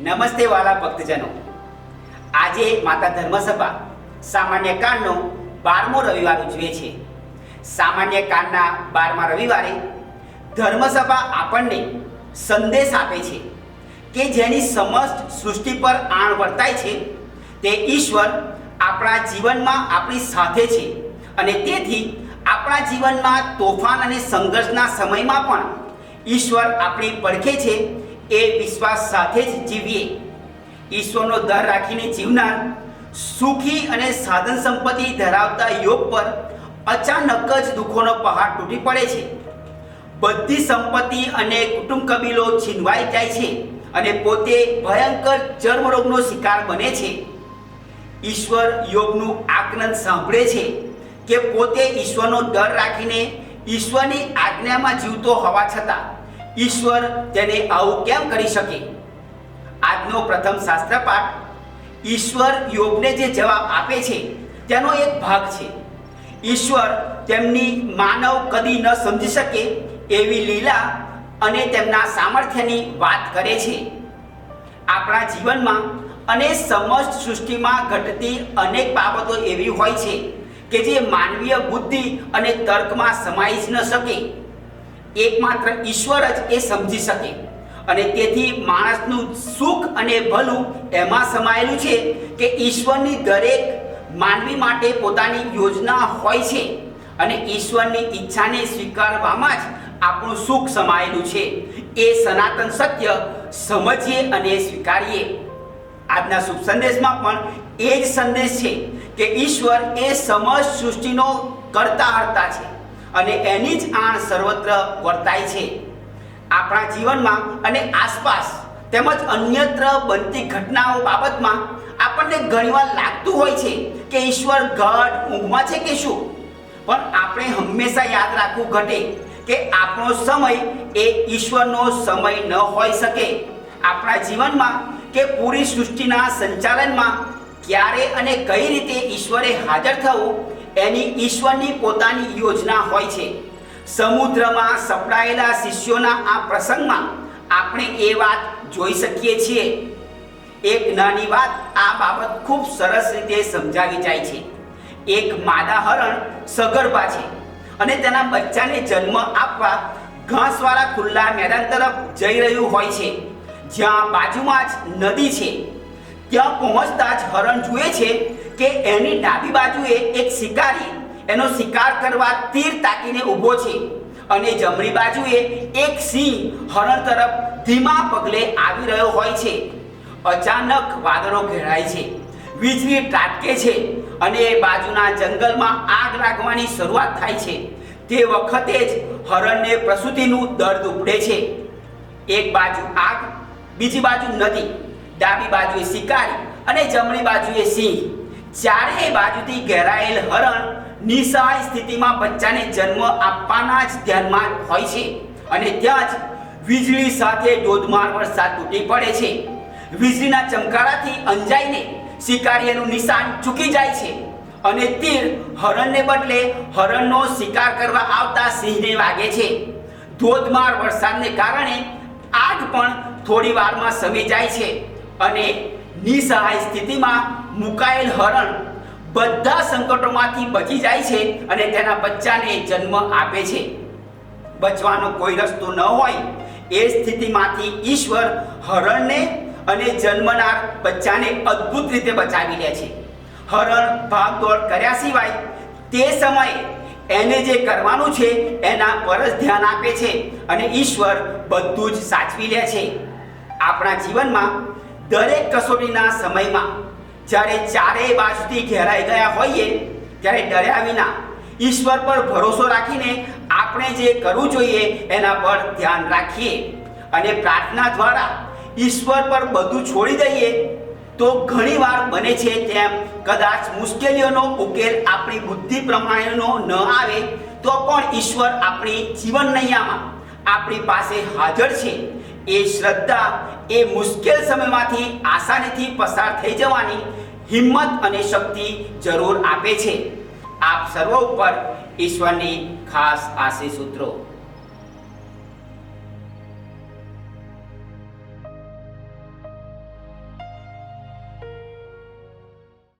નમસ્તે વાલા ભક્તજનો. આજે માતા ધર્મસભા સામાન્ય કાળનો બારમો રવિવાર ઉજવે છે. સામાન્ય કાળના બારમા રવિવારે ધર્મસભા આપણને સંદેશ આપે છે કે જેની સમસ્ત સૃષ્ટિ પર આણ વર્તાય છે, તે ઈશ્વર આપણા જીવનમાં આપણી સાથે છે અને તેથી આપણા જીવનમાં તોફાન અને સંઘર્ષના સમયમાં પણ ઈશ્વર આપણી પડખે છે એ વિશ્વાસ સાથે જ જીવીએ. ઈશ્વરનો દર રાખીને જીવનાર, સુખી અને સાધન સંપત્તિ ધરાવતા યોગ પર અચાનક જ દુઃખોનો પહાડ તૂટી પડે છે. બધી સંપત્તિ અને કુટુંબ કબીલો છીનવાઈ જાય છે અને પોતે ભયંકર ચર્મરોગનો શિકાર બને છે. ઈશ્વર યોગનું આકલન સાંભળે છે કે પોતે ઈશ્વરનો ડર રાખીને ઈશ્વરની આજ્ઞામાં જીવતો હોવા છતાં ઈશ્વર તેને આવું કેમ કરી શકે? આજનો પ્રથમ શાસ્ત્ર પાઠ, ઈશ્વર યોગને જે જવાબ આપે છે, તેનો એક ભાગ છે. ઈશ્વર તેમની માનવ કદી ન સમજી શકે એવી લીલા અને તેમના સામર્થ્યની વાત કરે છે. આપણા જીવનમાં અને સમસ્ત સૃષ્ટિમાં ઘટતી અનેક બાબતો એવી હોય છે કે જે માનવીય બુદ્ધિ અને તર્કમાં સમાઈ જ ન શકે. એકમાત્ર ઈશ્વર જ એ સમજી શકે. અને તેથી માણસનું સુખ અને ભલું એમાં સમાયેલું છે કે ઈશ્વરની દરેક માનવી માટે પોતાની યોજના હોય છે અને ઈશ્વરની ઈચ્છાને સ્વીકારવામાં જ આપણું સુખ સમાયેલું છે. એ સનાતન સત્ય સમજીએ અને સ્વીકારીએ. આજના શુભ સંદેશમાં પણ એ જ સંદેશ છે કે ઈશ્વર એ સમજ સૃષ્ટિનો કરતા હરતા છે. અને એની જ આણ સર્વત્ર વર્તાય છે. આપણા જીવનમાં અને આસપાસ તેમજ અન્યત્ર બનતી ઘટનાઓ બાબતમાં આપણને ઘણીવાર લાગતું હોય છે કે ઈશ્વર ઘટ ઊંઘમાં છે કે શું? પણ આપણે હંમેશા યાદ રાખવું ઘટે કે આપણો સમય એ ઈશ્વરનો સમય ન હોઈ શકે. આપણા જીવનમાં કે પૂરી સૃષ્ટિના સંચાલનમાં ક્યારે અને કઈ રીતે ઈશ્વરે હાજર થવું એની ઈશ્વરની પોતાની યોજના હોય છે. સમુદ્રમાં સપડાયેલા શિષ્યોના આ પ્રસંગમાં આપણે એ વાત જોઈ શકીએ છીએ. એક નાની વાત આ બાબત ખૂબ સરસ રીતે સમજાવી જાય છે. એક માદા હરણ સગર્ભા છે અને તેના બચ્ચાને જન્મ આપવા ઘાસવાળા ખુલ્લા મેદાન તરફ જઈ રહ્યું હોય છે. જ્યાં બાજુમાં જ નદી છે. ત્યાં પહોંચતા જ હરણ જુએ છે કે એની ડાબી બાજુએ એક શિકારી એનો શિકાર કરવા તીર તાકીને ઊભો છે. અને જમણી બાજુએ એક સિંહ હરણ તરફ ધીમા પગલે આવી રહ્યો હોય છે. અચાનક વાદળો ઘેરાય છે. વીજળી ત્રાટકે છે અને બાજુના જંગલમાં આગ લાગવાની શરૂઆત થાય છે. તે વખતે જ હરણને પ્રસૂતિનું દર્દ ઉપડે છે. એક બાજુ આગ, બીજી બાજુ નદી. ડાબી બાજુએ શિકારી અને જમણી બાજુએ સિંહ. ચારેય બાજુથી ઘેરાયેલ હરણ નિશાળ સ્થિતિમાં બચ્ચાને જન્મ આપવાના જ ધ્યાનમાં હોય છે. અને ત્યાં જ વીજળી સાથે ધોધમાર વરસાદ તૂટી પડે છે. વીજળીના ચમકારાથી અંજાઈને શિકારીનું નિશાન ચૂકી જાય છે. અને તીર હરણને બદલે હરણનો શિકાર કરવા આવતા સિંહને વાગે છે. ધોધમાર વરસાદને કારણે આગ પણ થોડી વારમાં સમી જાય છે. અને નિસહાય સ્થિતિમાં મુકાયેલ હરણ બધા સંકટોમાંથી બચી જાય છે અને તેના બચ્ચાને જન્મ આપે છે. બચવાનો કોઈ રસ્તો ન હોય એ સ્થિતિમાંથી ઈશ્વર હરણને અને જન્મનાર બચ્ચાને અદ્ભુત રીતે બચાવી લે છે. હરણ ભાગદોડ કર્યા સિવાય તે સમયે એને જે કરવાનું છે એના પર જ ધ્યાન આપે છે અને ઈશ્વર બધું જ સાચવી લે છે. આપણા જીવનમાં દરેક કસોટીના સમયમાં જ્યારે ચારેય બાજુથી ઘેરાઈ ગયા હોઈએ, ત્યારે ડર્યા વિના ઈશ્વર પર ભરોસો રાખીને આપણે જે કરવું જોઈએ એના પર ધ્યાન રાખીએ અને પ્રાર્થના દ્વારા ઈશ્વર પર બધું છોડી દઈએ, તો ઘણીવાર બને છે તેમ કદાચ મુશ્કેલીઓનો ઉકેલ આપણી બુદ્ધિ પ્રમાણેનો ન આવે, તો પણ ઈશ્વર આપણી જીવન નૈયામાં આપણી પાસે હાજર છે. એ શ્રદ્ધા, એ મુશ્કેલ સમયમાંથી આસાનીથી પસાર થઈ જવાની હિંમત અને શક્તિ જરૂર આપે છે. આપ સર્વ ઉપર ઈશ્વરની ખાસ આશીષ સૂત્રો